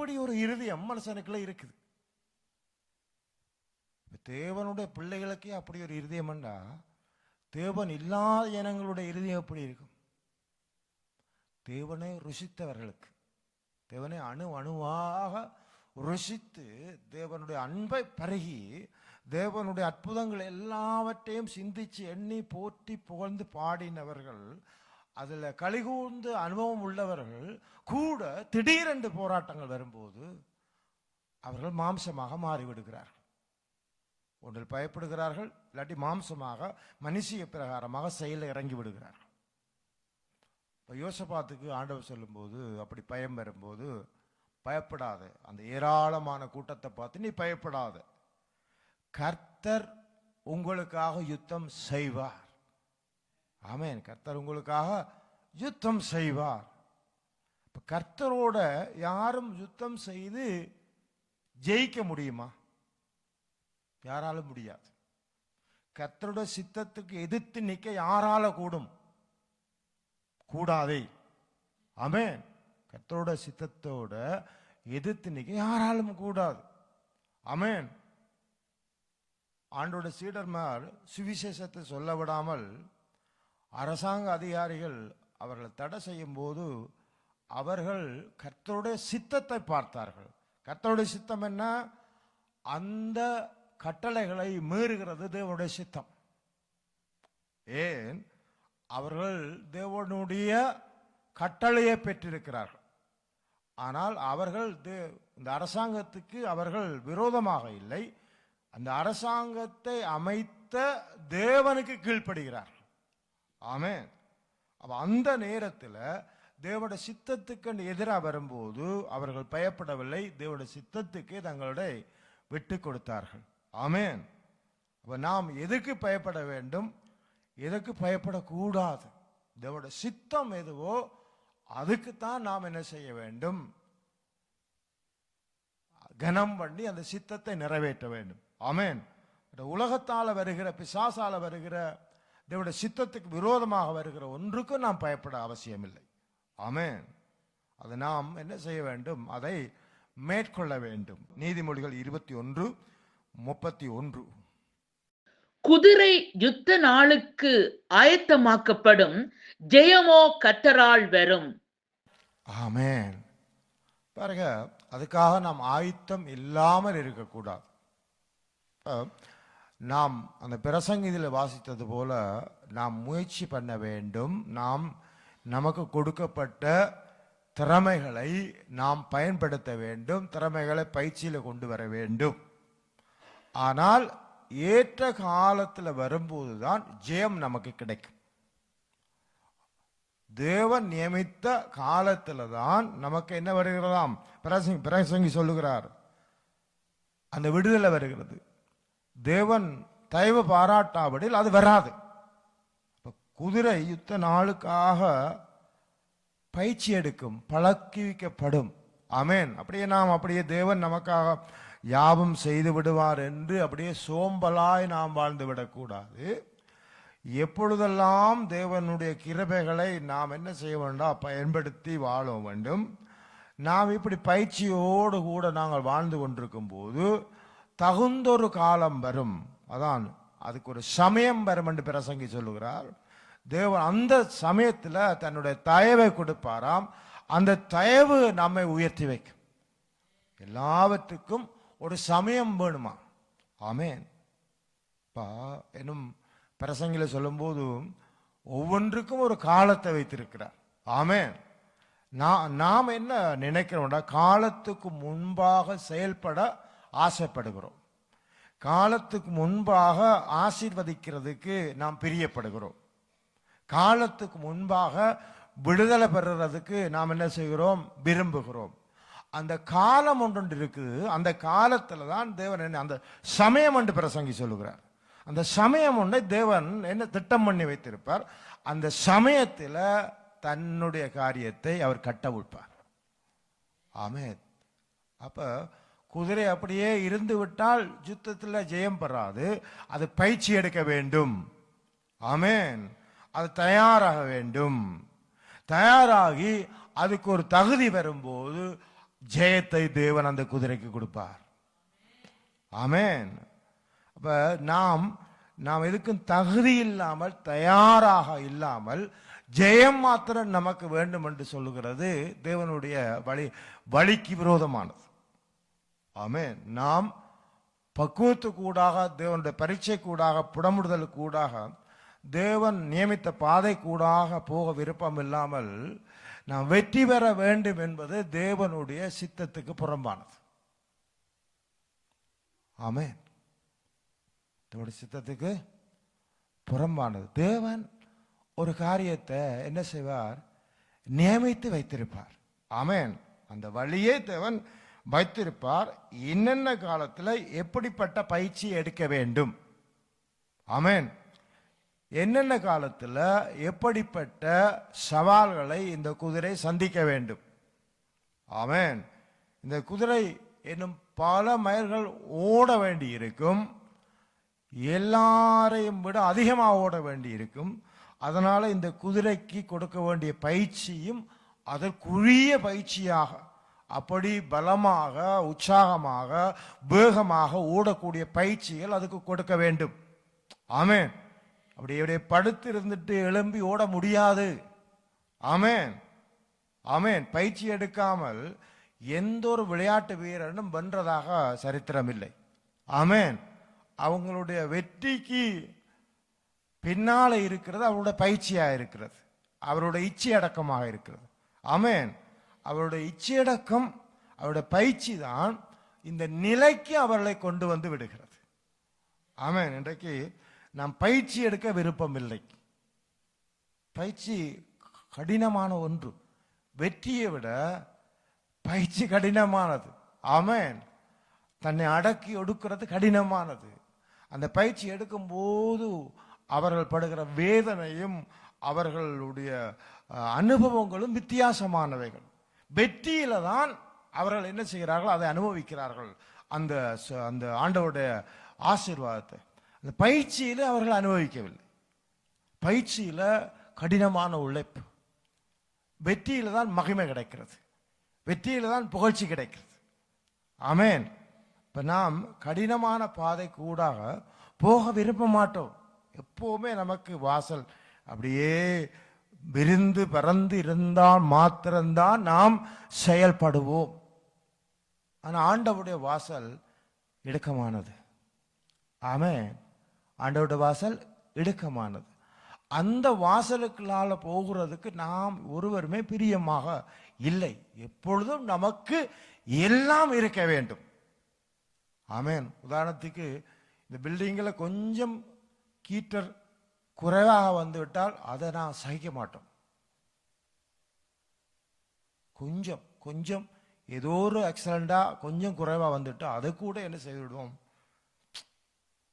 இப்படி ஒரு இருதயம் மனுஷனுக்குள்ள இருக்குது. தேவனுடைய பிள்ளைகளுக்கே அப்படி ஒரு இருதயம்ண்டா தேவன் இல்லாத ஜனங்களுடைய இருதயம் எப்படி இருக்கும்? தேவனை ருசித்தவர்களுக்கு தேவனை அணு அணுவாக ருசித்து தேவனுடைய அன்பை பருகி தேவனுடைய அற்புதங்கள் எல்லாவற்றையும் சிந்திச்சு எண்ணி போற்றி புகழ்ந்து பாடினவர்கள் அதில் கலிகூர்ந்து அனுபவம் உள்ளவர்கள் கூட திடீரென்று போராட்டங்கள் வரும்போது அவர்கள் மாம்சமாக மாறிவிடுகிறார்கள். ஒன்றில் பயப்படுகிறார்கள் இல்லாட்டி மாம்சமாக மனுஷிய பிரகாரமாக செயலில் இறங்கி விடுகிறார்கள். இப்போ யோசபாத்துக்கு ஆண்டவர் சொல்லும்போது அப்படி பயம் வரும்போது பயப்படாத அந்த ஏராளமான கூட்டத்தை பார்த்து நீ பயப்படாத. கர்த்தர் உங்களுக்காக யுத்தம் செய்வார். ஆமேன். கர்த்தர் உங்களுக்காக யுத்தம் செய்வார். இப்போ கர்த்தரோட யாரும் யுத்தம் செய்து ஜெயிக்க முடியுமா? யாராலும் முடியாது. கர்த்தரோட சித்தத்துக்கு எதிர்த்து நிற்க யாரால கூடும்? கூடாதே. ஆமேன். கர்த்தரோட சித்தத்தோட எதிர்த்து நிற்க யாராலும் கூடாது. அமேன் ஆண்டோட சீடர்மார் சுவிசேஷத்தை சொல்ல விடாமல் அரசாங்க அதிகாரிகள் அவர்களை தடை செய்யும் போது அவர்கள் கர்த்தருடைய சித்தத்தை பார்த்தார்கள். கர்த்தருடைய சித்தம் என்ன? அந்த கட்டளைகளை மீறுகிறது தேவனுடைய சித்தம். ஏன்? அவர்கள் தேவனுடைய கட்டளையை பெற்றிருக்கிறார்கள். ஆனால் அவர்கள் தே- இந்த அரசாங்கத்துக்கு அவர்கள் விரோதமாக இல்லை. அந்த அரசாங்கத்தை அமைத்த தேவனுக்கு கீழ்ப்படுகிறார்கள். ஆமேன். அப்ப அந்த நேரத்தில் தேவோட சித்தத்துக்கு எதிராக வரும்போது அவர்கள் பயப்படவில்லை. தேவோட சித்தத்துக்கு தங்களுடைய விட்டு கொடுத்தார்கள். ஆமேன். அப்ப நாம் எதுக்கு பயப்பட வேண்டும்? எதுக்கு பயப்படக்கூடாது? தேவோட சித்தம் எதுவோ அதுக்குத்தான் நாம் என்ன செய்ய வேண்டும்? கனம் பண்ணி அந்த சித்தத்தை நிறைவேற்ற வேண்டும். ஆமேன். இந்த வருகிற பிசாசால வருகிற தேவனுடைய சித்தத்துக்கு விரோதமாக வருகிற ஒன்றுக்கும் நாம் பயப்பட அவசியமில்லை. ஆமென். அதை நாம் என்ன செய்ய வேண்டும்? அதை மேற்கொள்ள வேண்டும். நீதிமொழிகள் இருபத்தி ஒன்று முப்பத்தி ஒன்று. குதிரை யுத்த நாளுக்கு ஆயத்தமாக்கப்படும் ஜெயமோ கத்தரால் வரும். ஆமென். பாருங்க அதுக்காக நாம் ஆயத்தம் இல்லாமல் இருக்கக்கூடாது. நாம் அந்த பிரசங்கத்தில் வாசித்தது போல நாம் முயற்சி பண்ண வேண்டும். நாம் நமக்கு கொடுக்கப்பட்ட திறமைகளை நாம் பயன்படுத்த வேண்டும். திறமைகளை பயிற்சியில் கொண்டு வர வேண்டும். ஆனால் ஏற்ற காலத்தில் வரும்போது தான் ஜெயம் நமக்கு கிடைக்கும். தேவன் நியமித்த காலத்தில் தான் நமக்கு என்ன வருகிறதாம்? பிரசங்கி பிரசங்கி சொல்லுகிறார். அந்த விடுதலை வருகிறது. தேவன் தயவு பாராட்டாவிடில் அது வராது. இப்போ குதிரை யுத்த நாளுக்காக பயிற்சி எடுக்கும் பழக்கிவிக்கப்படும் அமேன் அப்படியே நாம் அப்படியே தேவன் நமக்காக யாபம் செய்து விடுவார் என்று அப்படியே சோம்பலாய் நாம் வாழ்ந்து விடக்கூடாது. எப்பொழுதெல்லாம் தேவனுடைய கிருபைகளை நாம் என்ன செய்ய வேண்டாம் பயன்படுத்தி வாழ வேண்டும். நாம் இப்படி பயிற்சியோடு கூட நாங்கள் வாழ்ந்து கொண்டிருக்கும் போது தகுந்தொரு காலம் வரும். அதான் அதுக்கு ஒரு சமயம் வரும் என்று பிரசங்கி சொல்லுகிறார். தேவன் அந்த சமயத்தில் தன்னுடைய தயவை கொடுப்பாராம். அந்த தயவு நம்மை உயர்த்தி வைக்கும். எல்லாவற்றுக்கும் ஒரு சமயம் வேணுமா? ஆமேன். பா என்னும் பிரசங்கில சொல்லும்போது ஒவ்வொன்றுக்கும் ஒரு காலத்தை வைத்திருக்கிறார். ஆமேன். நான் நாம் என்ன நினைக்கிறோம்டா காலத்துக்கு முன்பாக செயல்பட ஆசைப்படுகிறோம். காலத்துக்கு முன்பாக ஆசீர்வதிக்கிறதுக்கு நாம் பிரியப்படுகிறோம். காலத்துக்கு முன்பாக விடுதலை பெறுறதுக்கு நாம் என்ன செய்கிறோம்? விரும்புகிறோம். அந்த காலம் ஒன்று இருக்குது. அந்த காலத்தில் தான் தேவன் என்ன அந்த சமயம் என்று பிரசங்கி சொல்லுகிறார். அந்த சமயம் ஒன்றை தேவன் என்ன திட்டம் பண்ணி வைத்திருப்பார்? அந்த சமயத்தில் தன்னுடைய காரியத்தை அவர் கட்ட விட்டார் ஆமென். அப்போ குதிரை அப்படியே இருந்து விட்டால் யுத்தத்தில் ஜெயம் பெறாது. அது பயிற்சி எடுக்க வேண்டும். ஆமேன். அது தயாராக வேண்டும். தயாராகி அதுக்கு ஒரு தகுதி வரும்போது ஜெயத்தை தேவன் அந்த குதிரைக்கு கொடுப்பார். ஆமேன். அப்போ நாம் நாம் எதுக்கும் தகுதி இல்லாமல் தயாராக இல்லாமல் ஜெயம் மாத்திரம் நமக்கு வேண்டும் என்று சொல்லுகிறது தேவனுடைய வழி வழிக்கு விரோதமானது. ஆமே நாம் பக்குவத்துக்கூடாக தேவனுடைய பரீட்சை கூடாக புடமுடுதல் கூடாக தேவன் நியமித்த பாதை கூடாக போக விருப்பம் இல்லாமல் நாம் வெற்றி பெற வேண்டும் என்பது தேவனுடைய சித்தத்துக்கு புறம்பானது. ஆமே தேவனுடைய சித்தத்துக்கு புறம்பானது. தேவன் ஒரு காரியத்தை என்ன செய்வார்? நியமித்து வைத்திருப்பார். ஆமேன். அந்த வழியே தேவன் வைத்திருப்பார் என்னென்ன காலத்தில் எப்படிப்பட்ட பயிற்சி எடுக்க வேண்டும்? ஆமென். என்னென்ன காலத்தில் எப்படிப்பட்ட சவால்களை இந்த குதிரை சந்திக்க வேண்டும்? ஆமேன். இந்த குதிரை என்னும் பல மைல்கள் ஓட வேண்டி இருக்கும் எல்லாரையும் விட அதிகமாக ஓட வேண்டி இருக்கும் அதனால் இந்த குதிரைக்கு கொடுக்க வேண்டிய பயிற்சியும் அதற்குரிய பயிற்சியாக அப்படி பலமாக உற்சாகமாக வேகமாக ஓடக்கூடிய பயிற்சிகள் அதுக்கு கொடுக்க வேண்டும். ஆமேன். அப்படி இப்படியே படுத்து இருந்துட்டு எழும்பி ஓட முடியாது. ஆமேன். ஆமேன். பயிற்சி எடுக்காமல் எந்த ஒரு விளையாட்டு வீரனும் வென்றதாக சரித்திரம் இல்லை ஆமேன். அவங்களுடைய வெற்றிக்கு பின்னால இருக்கிறது அவருடைய பயிற்சியாக இருக்கிறது. அவருடைய இச்சை அடக்கமாக இருக்கிறது. ஆமேன். அவருடைய இச்சையடக்கம் அவருடைய பயிற்சி தான் இந்த நிலைக்கு அவர்களை கொண்டு வந்து விடுகிறது. ஆமாம் இன்றைக்கு நாம் பயிற்சி எடுக்க விருப்பம் இல்லை. பயிற்சி கடினமான ஒன்று. வெற்றியை விட பயிற்சி கடினமானது. ஆமேன். தன்னை அடக்கி ஒடுக்கிறது கடினமானது. அந்த பயிற்சி எடுக்கும்போது அவர்கள் படுகிற வேதனையும் அவர்களுடைய அனுபவங்களும் வித்தியாசமானவைகள். வெற்றியில தான் அவர்கள் என்ன செய்கிறார்கள்? அதை அனுபவிக்கிறார்கள். அந்த அந்த ஆண்டவருடைய ஆசீர்வாதத்தை. அந்த பயிற்சியில அவர்கள் அனுபவிக்கவில்லை. பயிற்சியில கடினமான உழைப்பு. வெற்றியில தான் மகிமை கிடைக்கிறது. வெற்றியில தான் புகழ்ச்சி கிடைக்கிறது. ஆமேன். இப்ப நாம் கடினமான பாதை கூடாக போக விரும்ப மாட்டோம். எப்பவுமே நமக்கு வாசல் அப்படியே விரிந்து பறந்து இருந்தால் மாத்திரம்தான் நாம் செயல்படுவோம். ஆனால் ஆண்டவுடைய வாசல் இடுக்கமானது. ஆமே ஆண்டவுடைய வாசல் இடுக்கமானது. அந்த வாசலுக்குள்ளால போகிறதுக்கு நாம் ஒருவருமே பிரியமாக இல்லை. எப்பொழுதும் நமக்கு எல்லாம் இருக்க வேண்டும். ஆமேன். உதாரணத்துக்கு இந்த பில்டிங்கில் கொஞ்சம் கீட்டர் குறைவாக வந்துவிட்டால் அதை நான் சகிக்க மாட்டோம். கொஞ்சம் கொஞ்சம் ஏதோ ஒரு ஆக்சிடெண்டா கொஞ்சம் குறைவாக வந்துட்டு அதை கூட என்ன செய்து விடுவோம்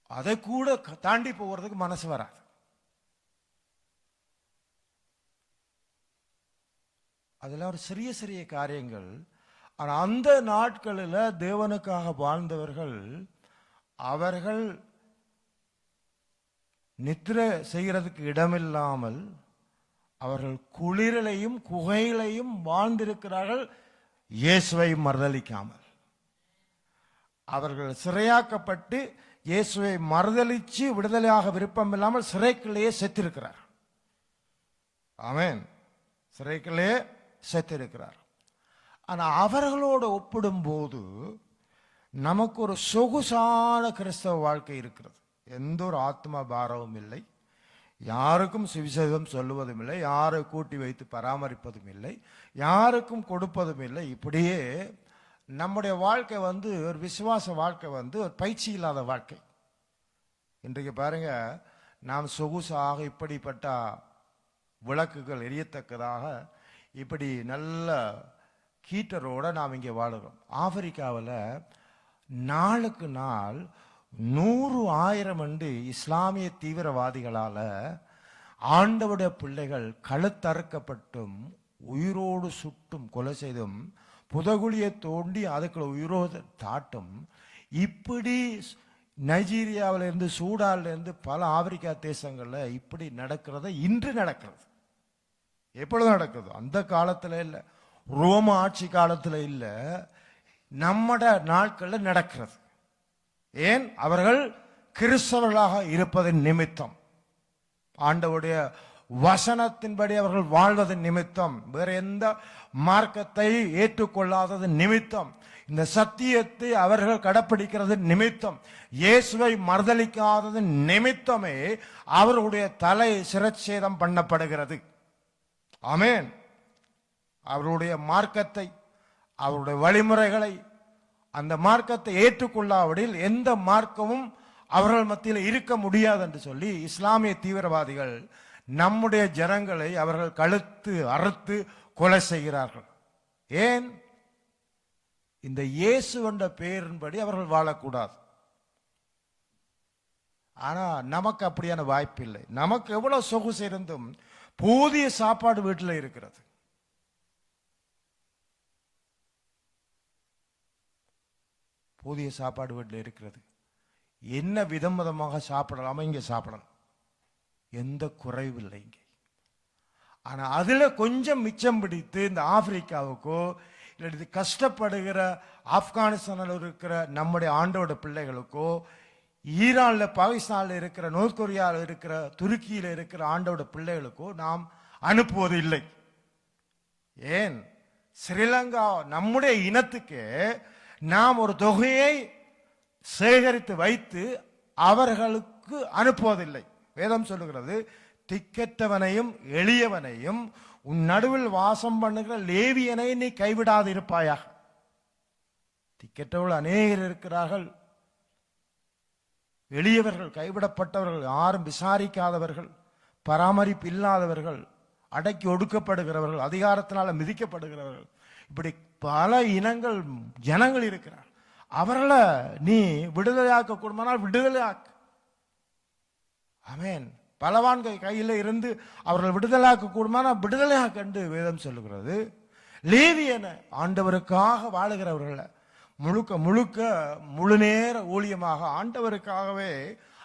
அதை கூட க- தாண்டி போகிறதுக்கு மனசு வராது. அதெல்லாம் ஒரு சிறிய சிறிய காரியங்கள். ஆனால் அந்த நாட்களில் தேவனுக்காக வாழ்ந்தவர்கள் அவர்கள் நித்திரை செய்கிறதுக்கு இடமில்லாமல் அவர்கள் குளிரலையும் குகையிலையும் வாழ்ந்திருக்கிறார்கள் இயேசுவை மறுதளிக்காமல் அவர்கள் சிறையாக்கப்பட்டு இயேசுவை மறுதளித்து விடுதலையாக விருப்பம் இல்லாமல் சிறைக்குள்ளேயே செத்திருக்கிறார். ஆமேன். சிறைக்குள்ளேயே செத்திருக்கிறார். ஆனால் அவர்களோடு ஒப்பிடும்போது நமக்கு ஒரு சொகுசான கிறிஸ்தவ வாழ்க்கை இருக்கிறது. எந்த ஒரு ஆத்ம பாரமும் இல்லை. யாருக்கும் சுவிசேஷம் சொல்லுவதும் இல்லை. யாரை கூட்டி வைத்து பராமரிப்பதும் இல்லை. யாருக்கும் கொடுப்பதும் இல்லை. இப்படியே நம்முடைய வாழ்க்கை வந்து ஒரு விசுவாச வாழ்க்கை வந்து ஒரு பயிற்சி இல்லாத வாழ்க்கை. இன்றைக்கு பாருங்க நாம் சொகுசாக இப்படிப்பட்ட விளக்குகள் எரியத்தக்கதாக இப்படி நல்ல ஹீட்டரோடு நாம் இங்கே வாழுகிறோம். ஆப்பிரிக்காவில் நாளுக்கு நாள் நூறு ஆயிரம் என்று இஸ்லாமிய தீவிரவாதிகளால ஆண்டவுடைய பிள்ளைகள் கழுத்தறுக்கப்பட்டும் உயிரோடு சுட்டும் கொலை செய்தும் புதகுழியை தோண்டி அதுக்குள்ள உயிரோடு தாட்டும் இப்படி நைஜீரியாவிலேருந்து சூடான்லேருந்து பல ஆப்பிரிக்கா தேசங்களில் இப்படி நடக்கிறத இன்று நடக்கிறது. எப்பொழுது நடக்குது? அந்த காலத்தில் இல்லை. ரோம ஆட்சி காலத்தில் இல்லை. நம்மட நாட்களில் நடக்கிறது. ஏன்? அவர்கள் கிறிஸ்தவர்களாக இருப்பதன் நிமித்தம். ஆண்டவருடைய வசனத்தின்படி அவர்கள் வாழ்வதன் நிமித்தம். வேற எந்த மார்க்கத்தை ஏற்றுக்கொள்ளாதது நிமித்தம். இந்த சத்தியத்தை அவர்கள் கடைப்பிடிக்கிறது நிமித்தம். இயேசுவை மறுதளிக்காதது நிமித்தமே அவர்களுடைய தலை சிரச்சேதம் பண்ணப்படுகிறது. ஆமேன். அவருடைய மார்க்கத்தை அவருடைய வழிமுறைகளை அந்த மார்க்கத்தை ஏற்றுக்கொள்ளாவிடில் எந்த மார்க்கமும் அவர்கள் மத்தியில் இருக்க முடியாது என்று சொல்லி இஸ்லாமிய தீவிரவாதிகள் நம்முடைய ஜனங்களை அவர்கள் கழுத்து அறுத்து கொலை செய்கிறார்கள். ஏன்? இந்த இயேசு என்ற பெயரின்படி அவர்கள் வாழக்கூடாது. ஆனா நமக்கு அப்படியான வாய்ப்பு இல்லை நமக்கு எவ்வளவு சொகுசு இருந்தும் போதிய சாப்பாடு வீட்டில் இருக்கிறது. போதிய சாப்பாடு வீட்டில் இருக்கிறது. என்ன விதம் விதமாக சாப்பிடலாமோ இங்கே சாப்பிடலாம். எந்த குறைவில்லை இங்கே. ஆனால் அதில் கொஞ்சம் மிச்சம் பிடித்து இந்த ஆப்பிரிக்காவுக்கோ இல்லாட்டி கஷ்டப்படுகிற ஆப்கானிஸ்தானில் இருக்கிற நம்முடைய ஆண்டோட பிள்ளைகளுக்கோ ஈரானில் பாகிஸ்தானில் இருக்கிற நோர்த் கொரியாவில் இருக்கிற துருக்கியில் இருக்கிற ஆண்டோட பிள்ளைகளுக்கோ நாம் அனுப்புவது இல்லை. ஏன்? ஸ்ரீலங்கா நம்முடைய இனத்துக்கு நாம் ஒரு தொகையை சேகரித்து வைத்து அவர்களுக்கு அனுப்புவதில்லை. வேதம் சொல்லுகிறது திக்கற்றவனையும் எளியவனையும் உன் நடுவில் வாசம் பண்ணுகிற லேவியனை நீ கைவிடாது இருப்பாயாக திக்கற்றவர்கள் அநேகர் இருக்கிறார்கள். எளியவர்கள் கைவிடப்பட்டவர்கள் யாரும் விசாரிக்காதவர்கள் பராமரிப்பு இல்லாதவர்கள் அடக்கி ஒடுக்கப்படுகிறவர்கள் அதிகாரத்தினால மிதிக்கப்படுகிறவர்கள். இப்படி பல இனங்கள் ஜனங்கள் இருக்கிறார் அவர்களை நீ விடுதலையாக்க கூடுமானால் விடுதலையாக்கு. அமேன் பலவான்கள் கையில் இருந்து அவர்கள் விடுதலாக்க கூடுமானால் விடுதலையாக கண்டு வேதம் சொல்லுகிறது. லேவியன ஆண்டவருக்காக வாழுகிறவர்களை முழுக்க முழுக்க முழு நேர ஊழியமாக ஆண்டவருக்காகவே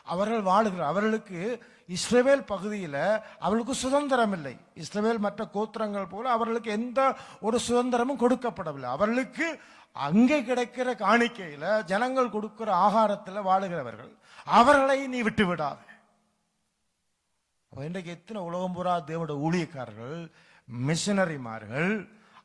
அவர்கள் வாழுகிற அவர்களுக்கு இஸ்ரேவேல் பகுதியில் அவர்களுக்கு சுதந்திரம் இல்லை இஸ்ரேவேல் மற்ற கோத்திரங்கள் போல அவர்களுக்கு எந்த ஒரு சுதந்திரமும் கொடுக்கப்படவில்லை. அவர்களுக்கு அங்கே கிடைக்கிற காணிக்கையில் ஜனங்கள் கொடுக்கிற ஆகாரத்தில் வாழுகிறவர்கள் அவர்களை நீ விட்டு விடாது இன்றைக்கு எத்தனை உலகம் பூரா தேவோட ஊழியக்காரர்கள் மிஷனரிமார்கள்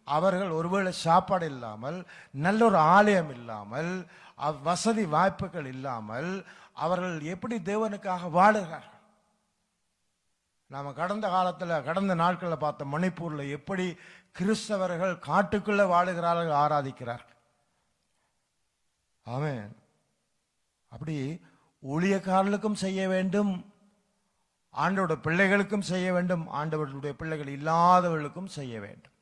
அவர்கள் ஒருவேளை சாப்பாடு இல்லாமல் நல்ல ஒரு ஆலயம் இல்லாமல் அவ் வசதி வாய்ப்புகள் இல்லாமல் அவர்கள் எப்படி தேவனுக்காக வாழுகிறார்கள்? நாம கடந்த காலத்துல கடந்த நாட்களில் பார்த்த மணிப்பூர்ல எப்படி கிறிஸ்தவர்கள் காட்டுக்குள்ள வாழுகிறார்கள் ஆராதிக்கிறார்கள். ஆமென். அப்படி ஊழியக்காரர்களுக்கும் செய்ய வேண்டும் ஆண்டோட பிள்ளைகளுக்கும் செய்ய வேண்டும் ஆண்டவர்களுடைய பிள்ளைகள் இல்லாதவர்களுக்கும் செய்ய வேண்டும்.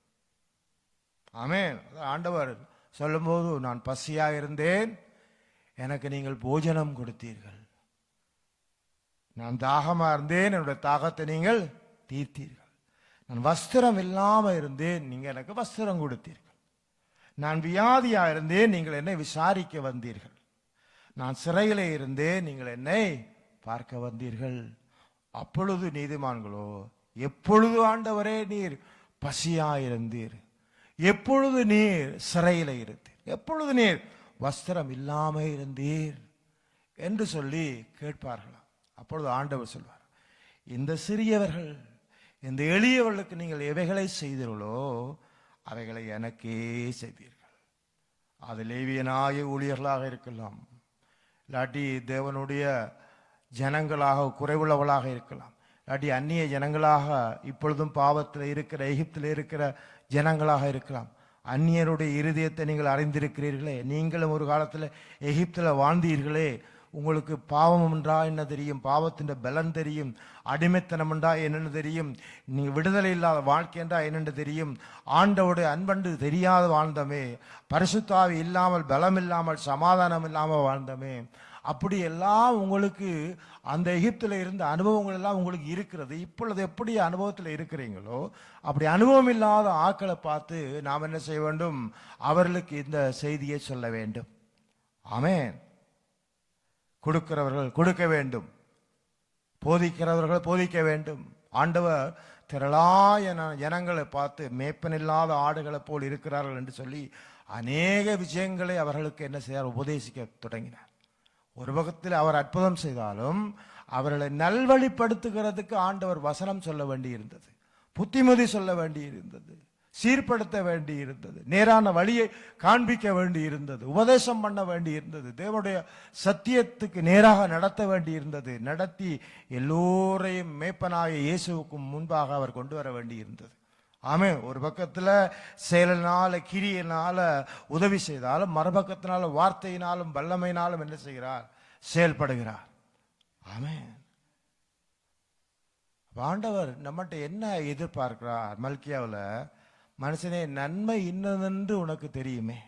ஆமென். ஆண்டவர் சொல்லும்போது நான் பசியாக இருந்தேன் எனக்கு நீங்கள் போஜனம் கொடுத்தீர்கள். நான் தாகமா இருந்தேன் என்னுடைய தாகத்தை நீங்கள் தீர்த்தீர்கள். நான் வஸ்திரம் இல்லாமல் இருந்தேன் நீங்கள் எனக்கு வஸ்திரம் கொடுத்தீர்கள். நான் வியாதியாக இருந்தேன் நீங்கள் என்னை விசாரிக்க வந்தீர்கள். நான் சிறையில் இருந்தேன் நீங்கள் என்னை பார்க்க வந்தீர்கள். அப்பொழுது நீதிமான்களோ எப்பொழுது ஆண்டவரே நீர் பசியாயிருந்தீர்? எப்பொழுது நீர் சிறையில் இருந்தீர்? எப்பொழுது நீர் வஸ்திரம் இல்லாமல் இருந்தீர் என்று சொல்லி கேட்பார்களாம். அப்பொழுது ஆண்டவர் சொல்வார் இந்த சிறியவர்கள் இந்த எளியவர்களுக்கு நீங்கள் எவைகளை செய்தீர்களோ அவைகளை எனக்கே செய்தீர்கள். அது லேவியனாய ஊழியர்களாக இருக்கலாம். இல்லாட்டி தேவனுடைய ஜனங்களாக குறைவுள்ளவளாக இருக்கலாம். இல்லாட்டி அந்நிய ஜனங்களாக இப்பொழுதும் பாவத்தில் இருக்கிற எகிப்தில் இருக்கிற ஜனங்களாக இருக்கலாம். அந்நியருடைய இருதயத்தை நீங்கள் அறிந்திருக்கிறீர்களே. நீங்களும் ஒரு காலத்தில் எகிப்தில் வாழ்ந்தீர்களே. உங்களுக்கு பாவம் என்றா என்ன தெரியும்? பாவத்தின் பலன் தெரியும். அடிமைத்தனம் என்றா என்னென்னு தெரியும். நீ விடுதலை இல்லாத வாழ்க்கை என்றா என்னென்று தெரியும். ஆண்டவுடைய அன்பண்டு தெரியாத வாழ்ந்தமே. பரிசுத்தாவி இல்லாமல் பலம் இல்லாமல் சமாதானம் இல்லாமல் வாழ்ந்தமே. அப்படி எல்லாம் உங்களுக்கு அந்த எகிப்தில் இருந்த அனுபவங்கள் எல்லாம் உங்களுக்கு இருக்கிறது. இப்பொழுது எப்படி அனுபவத்தில் இருக்கிறீங்களோ அப்படி அனுபவம் இல்லாத ஆட்களை பார்த்து நாம் என்ன செய்ய வேண்டும்? அவர்களுக்கு இந்த செய்தியை சொல்ல வேண்டும். ஆமேன். கொடுக்கிறவர்கள் கொடுக்க வேண்டும். போதிக்கிறவர்கள் போதிக்க வேண்டும். ஆண்டவர் திரளாய ஜனங்களை பார்த்து மேப்பனில்லாத ஆடுகளைப் போல் இருக்கிறார்கள் என்று சொல்லி அநேக விஷயங்களை அவர்களுக்கு என்ன செய்தார்? உபதேசிக்க தொடங்கினார். ஒரு பக்கத்தில் அவர் அற்புதம் செய்தாலும் அவர்களை நல்வழிப்படுத்துகிறதுக்கு ஆண்டவர் வசனம் சொல்ல வேண்டியிருந்தது. புத்திமதி சொல்ல வேண்டியிருந்தது. சீர்படுத்த வேண்டியிருந்தது. நேரான வழியை காண்பிக்க வேண்டியிருந்தது. உபதேசம் பண்ண வேண்டியிருந்தது. தேவனுடைய சத்தியத்துக்கு நேராக நடத்த வேண்டியிருந்தது. நடத்தி எல்லோரையும் மேப்பனாய இயேசுவுக்கும் முன்பாக அவர் கொண்டு வர வேண்டியிருந்தது. ஆமே ஒரு பக்கத்தில் செயலினால கிரியினால உதவி செய்தாலும் மறுபக்கத்தினால வார்த்தையினாலும் வல்லமையினாலும் என்ன செய்கிறார்? செயல்படுகிறார். ஆமே ஆண்டவர் நம்மகிட்ட என்ன எதிர்பார்க்கிறார்? மல்கியாவில் மனுஷனே நன்மை இன்னதென்று உனக்கு தெரியுமே.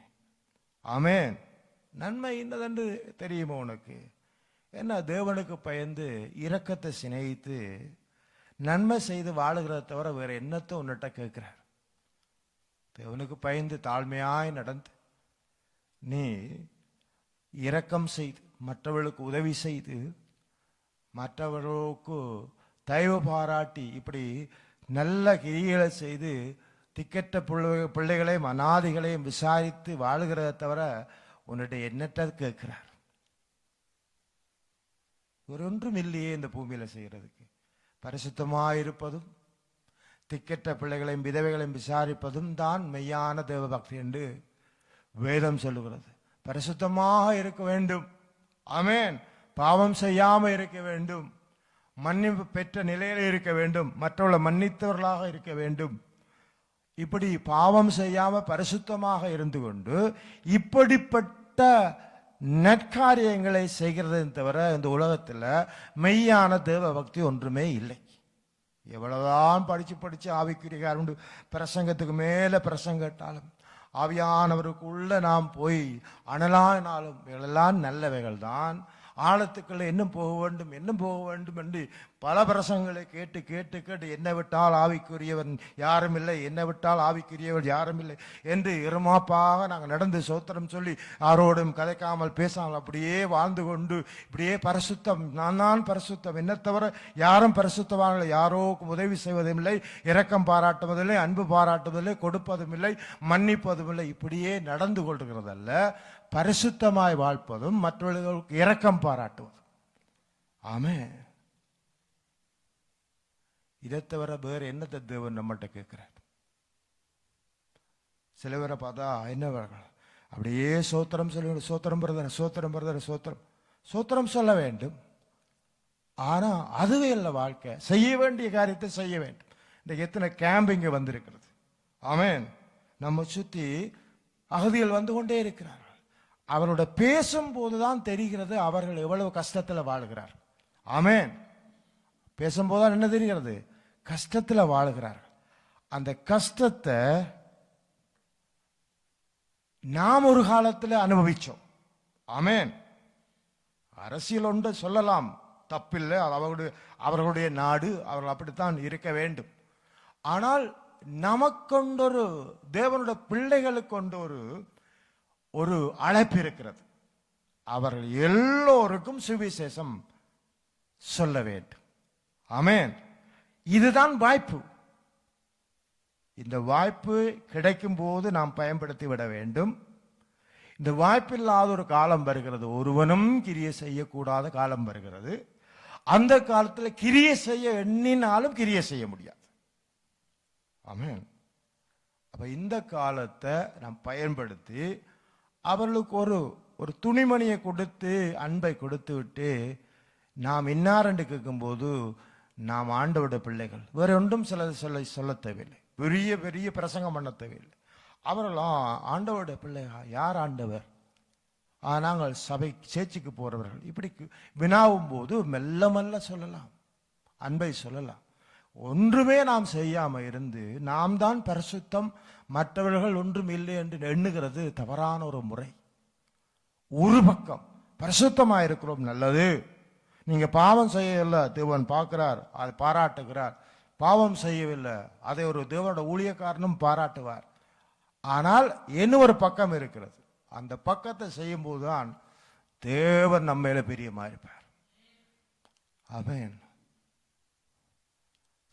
ஆமேன். நன்மை இன்னதென்று தெரியுமா உனக்கு? என்ன தேவனுக்கு பயந்து இரக்கத்தை சிநேகித்து நன்மை செய்து வாழுகிறத தவிர வேற என்னத்தை உன்னிட்ட கேட்கிறார்? தேவனுக்கு பயந்து தாழ்மையாய் நடந்து நீ இரக்கம் செய்து மற்றவர்களுக்கு உதவி செய்து மற்றவர்களுக்கு தயவு பாராட்டி இப்படி நல்ல கிரிகளை செய்து திக்கற்ற பிள்ளை பிள்ளைகளையும் அனாதிகளையும் விசாரித்து வாழுகிறத தவிர உன்னிட்ட என்னட்ட கேட்கிறார்? ஒரு ஒன்றும் இல்லையே இந்த பூமியில் செய்கிறதுக்கு பரிசுத்தமாயிருப்பதும் இருப்பதும் பிள்ளைகளையும் விதவைகளையும் விசாரிப்பதும் தான் மெய்யான தேவபக்தி என்று வேதம் சொல்லுகிறது. பரிசுத்தமாக இருக்க வேண்டும். அமேன் பாவம் செய்யாமல் இருக்க வேண்டும். மன்னிப்பு பெற்ற நிலையில் இருக்க வேண்டும். மற்றவர்களை மன்னித்தவர்களாக இருக்க வேண்டும். இப்படி பாவம் செய்யாமல் பரிசுத்தமாக இருந்து கொண்டு இப்படிப்பட்ட நற்காரியங்களை செய்கிறதை தவிர இந்த உலகத்தில் மெய்யான தேவ பக்தி ஒன்றுமே இல்லை. எவ்வளவுதான் படித்து படித்து ஆவிக்குரியார் உண்டு. பிரசங்கத்துக்கு மேலே பிரசங்கட்டாலும் ஆவியானவருக்குள்ளே நாம் போய் அனலானாலும் இவைகளெல்லாம் நல்லவைகள் தான் ஆழத்துக்குள்ள இன்னும் போக வேண்டும் இன்னும் போக வேண்டும் என்று பல பிரசங்களை கேட்டு கேட்டு கேட்டு என்னை விட்டால் ஆவிக்குரியவன் யாரும் இல்லை என்னை விட்டால் ஆவிக்குரியவன் யாரும் இல்லை என்று இருமாப்பாக நாங்கள் நடந்து சோத்திரம் சொல்லி யாரோடும் கதைக்காமல் பேசாமல் அப்படியே வாழ்ந்து கொண்டு இப்படியே பரிசுத்தம் நான் தான் பரிசுத்தம் என்ன தவிர யாரும் பரிசுத்தவான்கள் யாரோக்கும் உதவி செய்வதும் இல்லை இரக்கம் பாராட்டுவதில்லை அன்பு பாராட்டுவதில்லை கொடுப்பதும் இல்லை மன்னிப்பதும் இல்லை இப்படியே நடந்து கொள்கிறதல்ல. பரிசுத்தமாய் வாழ்ப்பதும் மற்றவர்களுக்கு இரக்கம் பாராட்டுவதும். ஆமே இதை தவிர வேறு என்னத்தை தேவன் நம்மகிட்ட கேட்கிறார்? சில பேரை பார்த்தா என்ன அப்படியே சோத்திரம் சொல்ல சோத்திரம் பிரதர் சோத்திரம் பிரதர் சோத்திரம். சோத்திரம் சொல்ல வேண்டும். ஆனா அதுவே இல்லை வாழ்க்கை. செய்ய வேண்டிய காரியத்தை செய்ய வேண்டும். இந்த எத்தனை கேம்பிங்க வந்திருக்கிறது? ஆமேன். நம்ம சுத்தி அகதிகள் வந்து கொண்டே இருக்கிறார்கள். அவரோட பேசும்போது தான் தெரிகிறது அவர்கள் எவ்வளவு கஷ்டத்தில் வாழுகிறார். ஆமேன். பேசும்போது தான் என்ன தெரிகிறது? கஷ்டத்தில் வாழுகிறார் அந்த கஷ்டத்தை நாம் ஒரு காலத்தில் அனுபவிச்சோம். ஆமேன். அரசியல் ஒன்று சொல்லலாம். தப்பில்லை. அவர்களுடைய அவர்களுடைய நாடு. அவர்கள் அப்படித்தான் இருக்க வேண்டும். ஆனால் நமக்கொண்டொரு தேவனுடைய பிள்ளைகளுக்கு கொண்டொரு ஒரு அழைப்பு இருக்கிறது அவர்கள் எல்லோருக்கும் சுவிசேஷம் சொல்ல வேண்டும். ஆமென். இதுதான் வாய்ப்பு. இந்த வாய்ப்பு கிடைக்கும் போது நாம் பயன்படுத்தி விட வேண்டும். இந்த வாய்ப்பில்லாத ஒரு காலம் வருகிறது. ஒருவனும் கிரிய செய்யக்கூடாத காலம் வருகிறது. அந்த காலத்தில் கிரிய செய்ய எண்ணினாலும் கிரிய செய்ய முடியாது. ஆமென். அப்ப இந்த காலத்தை நாம் பயன்படுத்தி அவர்களுக்கு ஒரு ஒரு துணிமணியை கொடுத்து அன்பை கொடுத்து விட்டு நாம் இன்னாரென்று கேட்கும்போது நாம் ஆண்டவருடைய பிள்ளைகள். வேற ஒன்றும் சில சொல்ல சொல்ல தேவையில்லை. பெரிய பெரிய பிரசங்கம் பண்ண தேவையில்லை. அவரெல்லாம் ஆண்டவருடைய பிள்ளைகள் யார் ஆண்டவர்? நாங்கள் சபை சேர்ச்சிக்கு போறவர்கள். இப்படி வினாவும் போது மெல்ல மெல்ல சொல்லலாம். அன்பை சொல்லலாம். ஒன்றுமே நாம் செய்யாம இருந்து நாம் தான் பரிசுத்தம் மற்றவர்கள் ஒன்றும் இல்லை என்று எண்ணுகிறது தவறான ஒரு முறை. ஒரு பக்கம் பிரசுத்தமாக இருக்கிறோம் நல்லது. நீங்கள் பாவம் செய்யவில்லை தேவன் பார்க்கிறார் அதை பாராட்டுகிறார். பாவம் செய்யவில்லை அதை ஒரு தேவனோட ஊழியக்காரனும் பாராட்டுவார். ஆனால் என்ன ஒரு பக்கம் இருக்கிறது. அந்த பக்கத்தை செய்யும்போது தான் தேவன் நம்ம மேல பிரியமா இருப்பார்.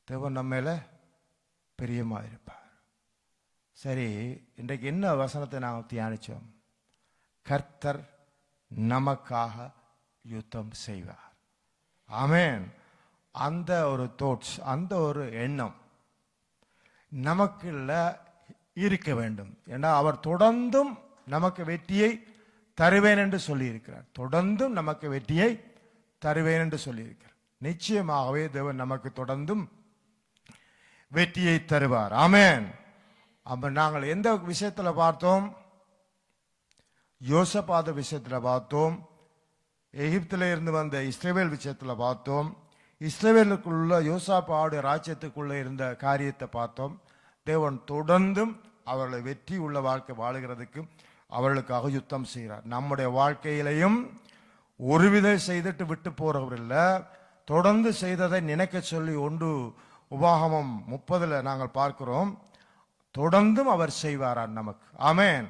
தேவன் நம்ம மேல பிரியமா இருப்பார். சரி இன்றைக்கு என்ன வசனத்தை நாம் தியானிச்சோம்? கர்த்தர் நமக்காக யுத்தம் செய்வார். ஆமேன். அந்த ஒரு தோட்ஸ் அந்த ஒரு எண்ணம் நமக்குள்ள இருக்க வேண்டும். ஏன்னா அவர் தொடர்ந்தும் நமக்கு வெற்றியை தருவேன் என்று சொல்லியிருக்கிறார். தொடர்ந்தும் நமக்கு வெற்றியை தருவேன் என்று சொல்லியிருக்கிறார். நிச்சயமாகவே தேவன் நமக்கு தொடர்ந்தும் வெற்றியை தருவார். ஆமேன். அப்போ நாங்கள் எந்த விஷயத்தில் பார்த்தோம்? யோசப்பாத விஷயத்தில் பார்த்தோம். எகிப்தில் இருந்து வந்த இஸ்ரேவேல் விஷயத்தில் பார்த்தோம். இஸ்ரேவேலுக்குள்ள யோசாப்பாடு ராஜ்யத்துக்குள்ளே இருந்த காரியத்தை பார்த்தோம். தேவன் தொடர்ந்தும் அவர்களை வெற்றி உள்ள வாழ்க்கை வாழுகிறதுக்கு அவர்களுக்காக யுத்தம் செய்கிறார். நம்முடைய வாழ்க்கையிலையும் ஒரு விதம் செய்துட்டு விட்டு போகிறவர் இல்லை. தொடர்ந்து செய்ததை நினைக்க சொல்லி ஒன்று உபாகமம் முப்பதில் நாங்கள் பார்க்கிறோம். தொடர்ந்தும் அவர் செய்வாரான் நமக்கு. ஆமேன்.